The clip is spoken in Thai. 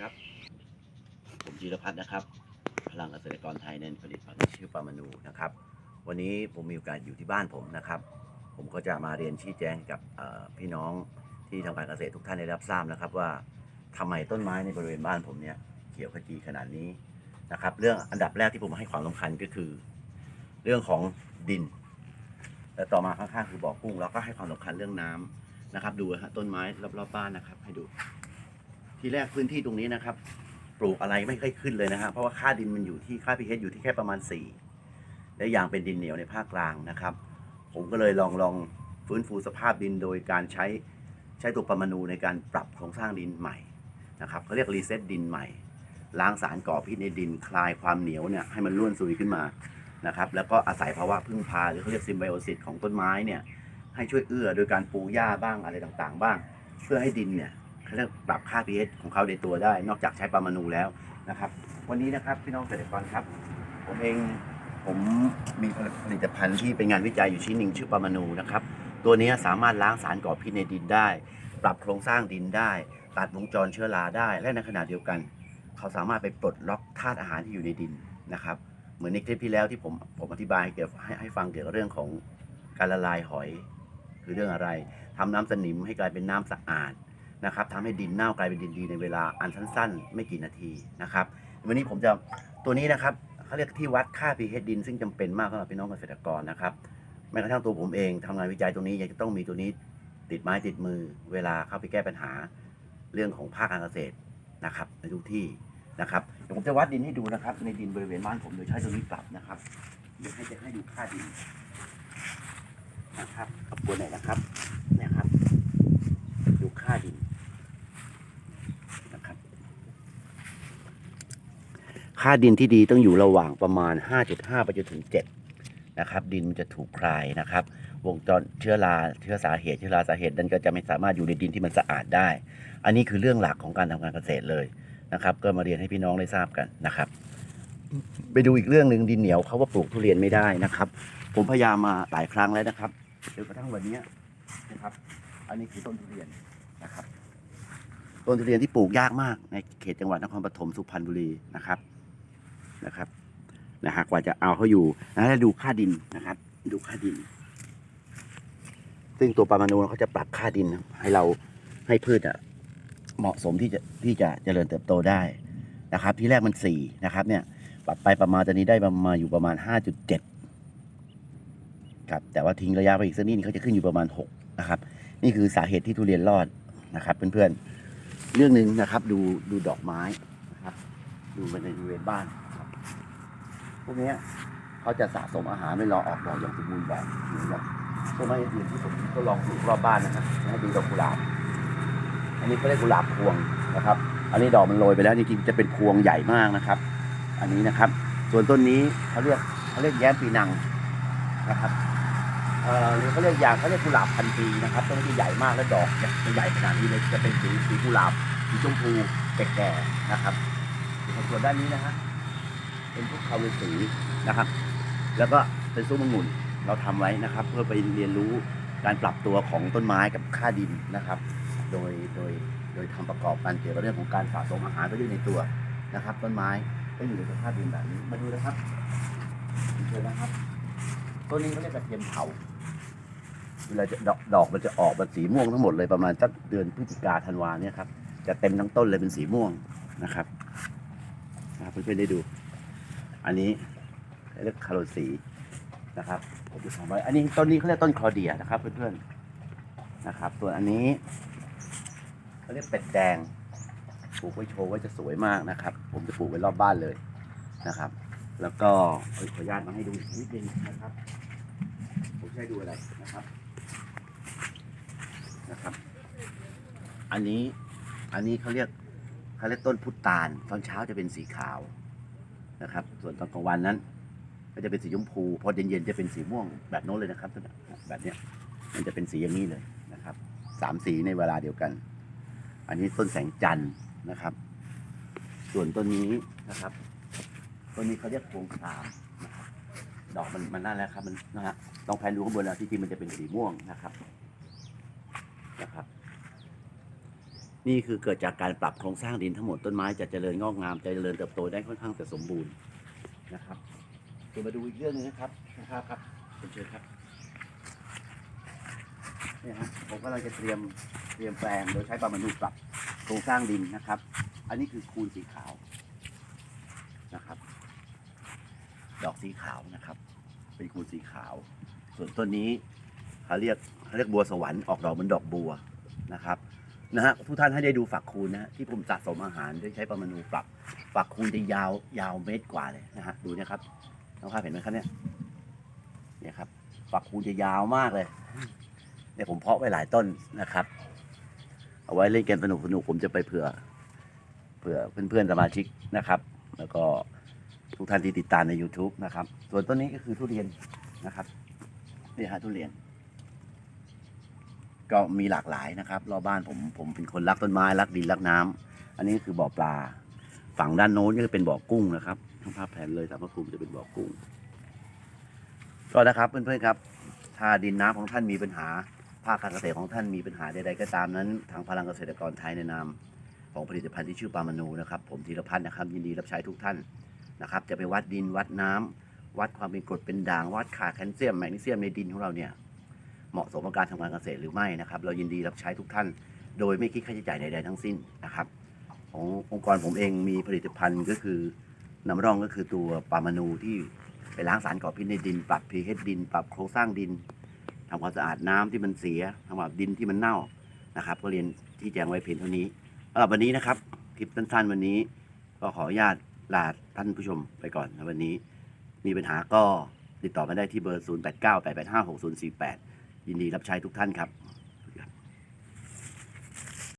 ครับ ผมจีรพัฒน์นะครับ พลังเกษตรกรไทยเน้นผลิตภัณฑ์ชื่อปามานูนะครับ วันนี้ผมมีโอกาสอยู่ที่บ้านผมนะครับ ผมก็จะมาเรียนชี้แจงกับพี่น้องที่ทำการเกษตรทุกท่านได้รับทราบนะครับ ว่าทำไมต้นไม้ในบริเวณบ้านผมเนี่ยเขียวขจีขนาดนี้นะครับ เรื่องอันดับแรกที่ผมให้ความสำคัญก็คือ เรื่องของดิน และต่อมาข้างๆคือบ่อกุ้งแล้วก็ให้ความสำคัญเรื่องน้ำนะครับ ดูนะฮะต้นไม้รอบๆบ้านนะครับ ให้ดู ที่แรกพื้นที่ตรงนี้นะครับ ปลูกอะไรไม่ค่อยขึ้นเลยนะฮะเพราะว่าค่าดินมันอยู่ที่ค่า pH อยู่ที่แค่ประมาณ 4 และอย่างเป็นดินเหนียวในภาคกลางนะครับ ผมก็เลยลองลองฟื้นฟูสภาพดินโดยการใช้ใช้ตัวปรมาณูในการปรับโครงสร้างดินใหม่นะครับเขาเรียกรีเซ็ตดินใหม่ ล้างสารก่อพิษในดินคลายความเหนียวเนี่ยให้มันร่วนซุยขึ้นมานะครับแล้วก็อาศัยภาวะพึ่งพาหรือเขาเรียกซิมไบโอซิสของต้นไม้เนี่ยให้ช่วยเอื้อโดยการปูหญ้าบ้างอะไรต่างๆ บ้าง เพื่อให้ดินเนี่ย เขาเรียกปรับค่า pH ของเขาในตัวได้ นอกจากใช้ปรมาณูแล้วนะครับ วันนี้นะครับพี่น้องเกษตรกรครับ ผมเองผมมีผลิตภัณฑ์ที่เป็นงานวิจัยอยู่ชิ้นหนึ่งชื่อปรมาณูนะครับ ตัวนี้สามารถล้างสารก่อพิษในดินได้ ปรับโครงสร้างดินได้ ตัดวงจรเชื้อราได้ และในขณะเดียวกัน เขาสามารถไปปลดล็อกธาตุอาหารที่อยู่ในดินนะครับเหมือนในคลิปที่แล้วที่ผมผมอธิบายเกี่ยวให้ให้ฟังเกี่ยวกับเรื่องของการละลายหอย คือเรื่องอะไรทำน้ำสนิมให้กลายเป็นน้ำสะอาด นะครับทำให้ดินเน่ากลายเป็นดินดีในเวลาอันสั้น ๆ ไม่กี่นาทีนะครับวันนี้ผมจะตัวนี้นะครับเขาเรียกที่วัดค่า pH ดิน ซึ่งจำเป็นมากสำหรับพี่น้องเกษตรกรนะครับแม้กระทั่งตัวผมเองทำงานวิจัยตรงนี้ยังจะต้องมีตัวนี้ติดไม้ติดมือ เวลาเข้าไปแก้ปัญหาเรื่องของภาคการเกษตรนะครับในทุกที่นะครับเดี๋ยวผมจะวัดดินให้ดูนะครับ ในดินบริเวณบ้านผมโดยใช้ตัวนี้ปรับนะครับเดี๋ยวให้จะให้ดูค่าดินนะครับเอาตัวไหนนะครับ ดูค่าดินนะครับ ค่าดินที่ดีต้องอยู่ระหว่างประมาณ 5.5 ไปจนถึง 7 นะครับ ดินมันจะถูกคลายนะครับ วงจรเชื้อราเชื้อสาเหตุเชื้อราสาเหตุนั้นก็จะไม่สามารถอยู่ในดินที่มันสะอาดได้ อันนี้คือเรื่องหลักของการทำการเกษตรเลยนะครับ ก็มาเรียนให้พี่น้องได้ทราบกันนะครับ ไปดูอีกเรื่องหนึ่งดินเหนียวเขาว่าปลูกทุเรียนไม่ได้นะครับ ผมพยายามมาหลายครั้งแล้วนะครับจนกระทั่งวันนี้นะครับ อันนี้คือต้นทุเรียนนะครับต้นทุเรียนที่ปลูกยากมากในเขตจังหวัดนครปฐมสุพรรณบุรีนะครับ นะครับนะฮะกว่าจะเอาเขาอยู่นะแล้วดูค่าดินนะครับ ดูค่าดิน ซึ่งตัวปลามานูเขาจะปรับค่าดิน ให้เราให้พืชอะเหมาะสมที่จะที่จะเจริญเติบโตได้นะครับ ที่แรกมันสี่นะครับ เนี่ย ปรับไปประมาณตอนนี้ได้ประมาณอยู่ประมาณห้าจุดเจ็ดครับแต่ว่าทิ้งระยะไปอีกสักนิดนึงเขาจะขึ้นอยู่ประมาณหกนะครับ นี่คือสาเหตุที่ทุเรียนรอดนะครับ เพื่อนๆเรื่องหนึ่งนะครับ ดูดูดอกไม้นะครับ ดูบริเวณบ้าน พวกนี้เขาจะสะสมอาหารไม่รอออกดอกอย่างสมบูรณ์แบบนะต้นไม้อื่นที่ผมก็ลองปลูกรอบบ้านนะครับให้ดูดอกกุหลาบอันนี้ก็เรียกกุหลาบพวงนะครับ อันนี้ดอกมันโรยไปแล้วจริงๆจะเป็นพวงใหญ่มากนะครับ อันนี้นะครับ ส่วนต้นนี้เขาเรียกเขาเรียกแย้มปีนังนะครับเอ่อหรือเขาเรียกยางเขาเรียกกุหลาบพันปีนะครับต้นที่ใหญ่มากและดอกจะใหญ่ขนาดนี้เลยจะเป็นสีสีกุหลาบสีชมพูแก่ๆนะครับส่วนด้านนี้นะฮะ เป็นพวกคาเวสีนะครับ แล้วก็เป็นซุ้มองุ่นเราทำไว้นะครับ เพื่อไปเรียนรู้การปรับตัวของต้นไม้กับค่าดินนะครับ โดยโดยโดยทำประกอบกันเกี่ยวกับเรื่องของการสะสมอาหารไปด้วยในตัวนะครับ ต้นไม้ก็อยู่ในสภาพดินแบบนี้มาดูนะครับเชิญนะครับต้นนี้เขาเรียกกระเทียมเผาเวลาจะดอกดอกมันจะออกเป็นสีม่วงทั้งหมดเลยประมาณสักเดือนพฤศจิกาธันวาเนี่ยครับจะเต็มทั้งต้นเลยเป็นสีม่วงนะครับนะครับเพื่อนๆได้ดู อันนี้เรียกคาโรสีนะครับผมจะทำไว้อันนี้ต้นนี้เขาเรียกต้นคลอเดียนะครับ เพื่อนๆนะครับ ส่วนอันนี้เขาเรียกเป็ดแดงปลูกไว้โชว์ไว้จะสวยมากนะครับ ผมจะปลูกไว้รอบบ้านเลยนะครับ แล้วก็ขออนุญาตมาให้ดูนิดนึงนะครับ ผมจะให้ดูอะไรนะครับนะครับ อันนี้อันนี้เขาเรียกเขาเรียกต้นพุตานตอนเช้าจะเป็นสีขาว นะครับ ส่วนตอนกลางวันนั้น ก็จะเป็นสีชมพู พอเย็นๆจะเป็นสีม่วงแบบโน้นเลยนะครับ แบบเนี้ยมันจะเป็นสีอย่างนี้เลยนะครับสามสีในเวลาเดียวกัน อันนี้ต้นแสงจันทร์นะครับ ส่วนต้นนี้นะครับต้นนี้เขาเรียกพวงครามนะครับดอกมันมันนั่นแหละครับ มันนะฮะลองแพนดูข้างบนนะที่จริงมันจะเป็นสีม่วงนะครับนะครับ นี่คือเกิดจากการปรับโครงสร้างดินทั้งหมดต้นไม้จะเจริญงอกงามจะเจริญเติบโตได้ค่อนข้างจะสมบูรณ์นะครับเดี๋ยวมาดูอีกเรื่องหนึงนะครับนะครับครับเชิญครับเนี่ยฮะผมกำลังจะเตรียมเตรียมแปลงโดยใช้ปลามานูปรับโครงสร้างดินนะครับ อันนี้คือคูนสีขาวนะครับ ดอกสีขาวนะครับ เป็นคูนสีขาว ส่วนต้นนี้เขาเรียกเขาเรียกบัวสวรรค์ออกดอกเหมือนดอกบัวนะครับ นะฮะทุกท่านให้ได้ดูฝักคูณนะฮะที่ผมสะสมอาหารโดยใช้ปลามานูปรับ ฝักคูณจะยาวยาวเมตรกว่าเลยนะฮะดูนะครับน้องภาพเห็นไหมครับเนี่ยเนี่ยครับ ฝักคูณจะยาวมากเลยเนี่ยผมเพาะไว้หลายต้นนะครับ เอาไว้เล่นเกมสนุกสนุกผมจะไปเผื่อเผื่อเพื่อนๆสมาชิกนะครับ แล้วก็ทุกท่านที่ติดตามใน YouTube นะครับ ส่วนต้นนี้ก็คือทุเรียนนะครับนี่ฮะทุเรียน ก็มีหลากหลายนะครับรอบบ้านผมผมเป็นคนรักต้นไม้รักดินรักน้ำอันนี้คือบ่อปลา ฝั่งด้านโน้นก็จะเป็นบ่อกุ้งนะครับทั้งภาพแผนเลยสามพระภูมิจะเป็นบ่อกุ้ง ก็นะครับเพื่อนๆครับถ้าดินน้ำของท่านมีปัญหาภาคการเกษตรของท่านมีปัญหาใดๆก็ตามนั้น ทางพลังเกษตรกรไทยในนามของผลิตภัณฑ์ที่ชื่อปามานูนะครับ ผมธีรพัฒน์นะครับ ยินดีรับใช้ทุกท่านนะครับ จะไปวัดดินวัดน้ำวัดความเป็นกรดเป็นด่าง วัดขาดแคลเซียมแมกนีเซียมในดินของเราเนี่ย เหมาะสมกับการทำการเกษตรหรือไม่นะครับ เรายินดีรับใช้ทุกท่าน โดยไม่คิดค่าใช้จ่ายใดๆทั้งสิ้นนะครับ ขององค์กรผมเองมีผลิตภัณฑ์ก็คือนำร่องก็คือตัวปามานูที่ไปล้างสารก่อพิษในดิน ปรับ pH ดิน ปรับโครงสร้างดินทำความสะอาดน้ำที่มันเสียทำความดินที่มันเน่านะครับ ก็เรียนที่แจ้งไว้เพียงเท่านี้สำหรับวันนี้นะครับคลิปสั้นๆ วันนี้ ก็ขออนุญาตลาท่านผู้ชมไปก่อนนะวันนี้ มีปัญหาก็ติดต่อมาได้ที่เบอร์ 0898856048 ยินดีรับใช้ทุกท่านครับ